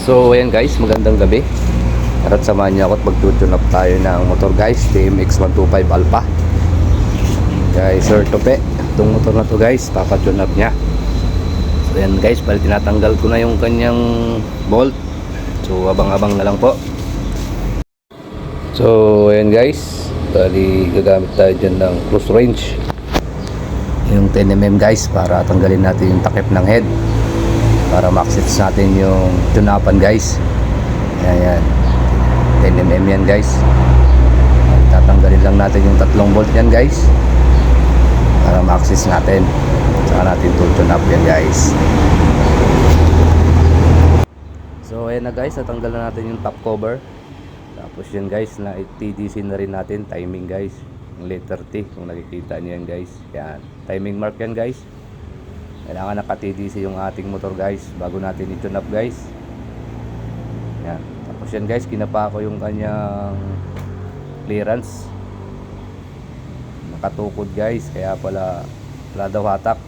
So ayan guys, magandang gabi. At samahan niyo ako at magtutune up tayo ng motor guys, TMX 125 Alpha. Guys, Sir Tope, itong motor na to guys, papatune up niya. So ayan guys, bali tinatanggal ko na yung kanyang bolt. So abang-abang na lang po. So ayan guys, bali gagamit tayo dyan ng close range. Yung 10mm guys para tanggalin natin yung takip ng head para ma-access natin yung tunapan guys. Ayan yan 10mm yan guys. Tatanggalin lang natin yung tatlong bolt yan guys. Para ma-access natin. Saka natin tutun up yan guys. So ayan na guys. Natanggal na natin yung top cover. Tapos yan guys na TDC na rin natin. Timing guys. Yung letter T kung nakikita niyo yan guys. Yan. Timing mark yan guys kailangan naka-TDC yung ating motor guys. Bago natin i-tune up guys. Yan. Tapos yan guys kinapa ko yung kanyang clearance. Nakatukod guys. Kaya pala wala daw hatak.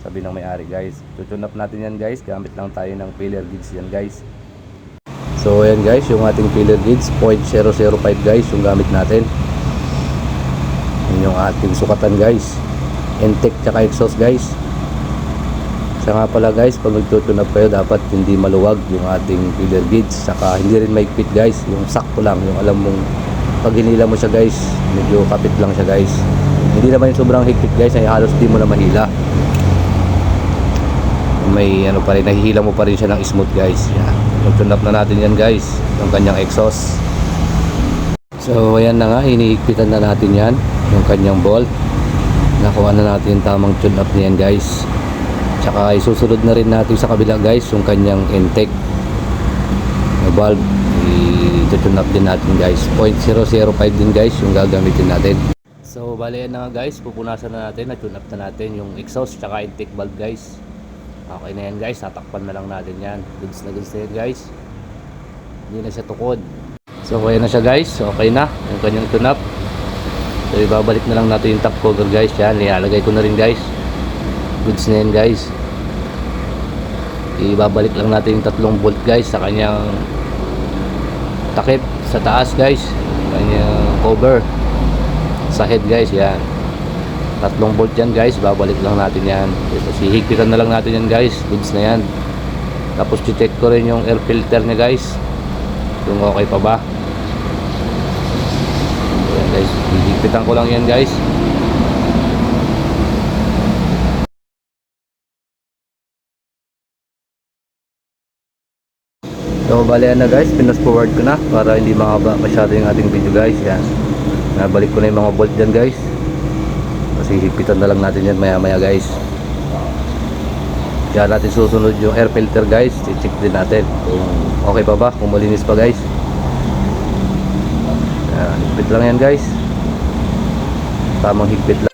Sabi ng may-ari guys. Tutune up natin yan guys. Gamit lang tayo ng filler gauge yan guys. So yan guys yung ating filler gauge 0.005 guys yung gamit natin. Yun yung ating sukatan guys. Intake tsaka exhaust guys siya nga pala guys, pag nagtutunap kayo dapat hindi maluwag yung ating filler gauge saka hindi rin maigpit guys, yung sakto lang yung alam mong pag hinila mo siya guys medyo kapit lang siya guys. Hindi naman yung sobrang higpit guys ay halos di mo na mahila. May ano pa rin, nahihila mo pa rin siya ng smooth guys. Yan, tutunap na natin yan guys yung kanyang exhaust. So ayan na nga, hinihigpitan na natin yan yung kanyang bolt. Nakuha na natin yung tamang tune up niyan guys Tsaka isusunod na rin natin sa kabila guys yung kanyang intake na valve. I-tune up din natin guys. 0.005 din guys yung gagamitin natin. So bali yan na nga guys. Pupunasan na natin. Na-tune up na natin yung exhaust tsaka intake valve guys. Okay na yan guys. Tatakpan na lang natin yan. Goods na goods na yan guys. Hindi na siya tukod. So okay na siya guys. Okay na yung kanyang tune up. So ibabalik na lang natin yung top cover guys. Yan. Ilalagay ko na rin guys goods na yan guys. Ibabalik lang natin yung tatlong bolt guys sa kanyang takip sa taas guys. Kanyang cover sa head guys yan. Tatlong bolt yan guys. Babalik lang natin yan. Tapos hihigpitan na lang natin yan guys. Goods na yan. Tapos check ko rin yung air filter niya guys. Kung okay pa ba. Yan guys. Hihigpitan ko lang yan guys So bali na guys, pinas forward ko na para hindi mahaba masyado yung ating video guys. Yan. Nabalik ko na yung mga bolt dyan guys. Kasi hipitan na lang natin yan maya maya guys. Diyan natin susunod yung air filter guys. I-check din natin kung okay pa ba, kung malinis pa guys. Yan, higpit lang yan guys. Tamang higpit lang.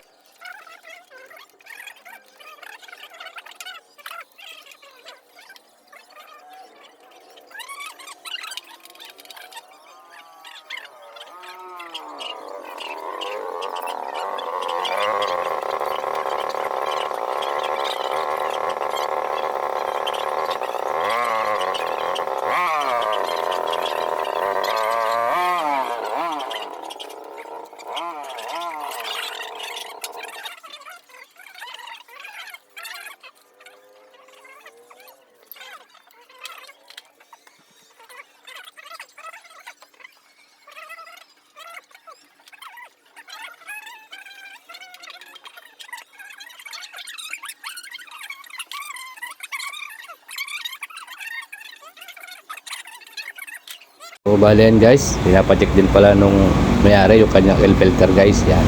So bali yan guys, pinapacheck din pala nung may-ari yung kanyang air filter guys. Yan.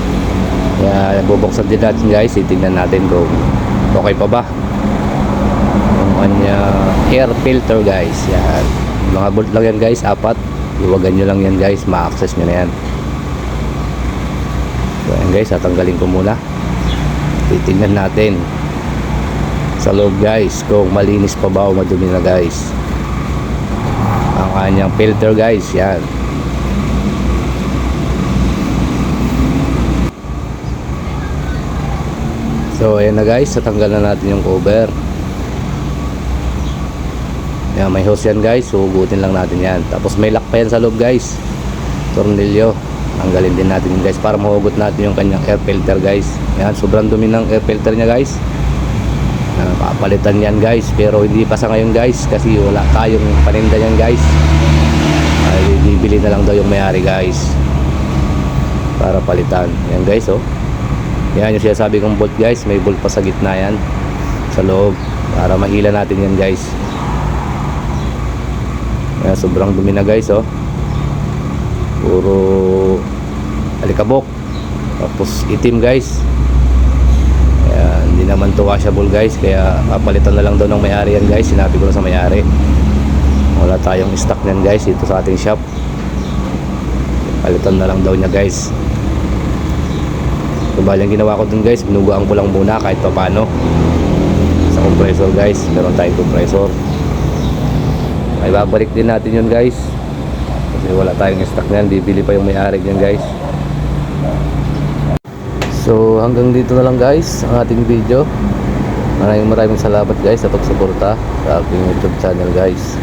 Kaya bubuksan din natin guys, titingnan natin kung okay pa ba. Yung kanyang air filter guys. Yan. Mga bolt lang yan guys, apat. Iwagan nyo lang yan guys, ma-access nyo na yan. So yan guys, tatanggalin ko muna. Titingnan natin sa loob guys kung malinis pa ba o madumi na guys kanyang filter guys yan so ayan na guys tatanggal na natin yung cover Yan, may hose yan guys. Hugutin lang natin yan. Tapos may lock pa yan sa loob guys. Tornilyo. Tanggalin din natin yun guys para mahugot natin yung kanyang air filter guys. Yan, sobrang dumi ng air filter niya guys. Uh, papalitan yan guys. Pero hindi pa sa ngayon guys kasi wala tayong paninda yan guys. Ay bibili na lang daw yung mayari guys para palitan. Yan guys oh. Yan yung sinasabi kong bolt guys. May bolt pa sa gitna yan sa loob para mahila natin yan guys. Yan sobrang dumi na guys oh. Puro alikabok tapos itim guys kaya hindi naman to washable guys. Kaya papalitan na lang daw ng may-ari yan guys. Sinabi ko na sa may-ari. Wala tayong stock niyan guys dito sa ating shop. Palitan na lang daw niya guys. So bali ang ginawa ko dun guys binuguan ko lang muna kahit pa paano sa compressor guys. Meron tayong compressor. Ay babalik din natin yun guys. Kasi wala tayong stock niyan. Bibili pa yung may-ari niyan guys So hanggang dito na lang guys ang ating video. Maraming maraming salamat guys sa pagsuporta sa aking YouTube channel guys.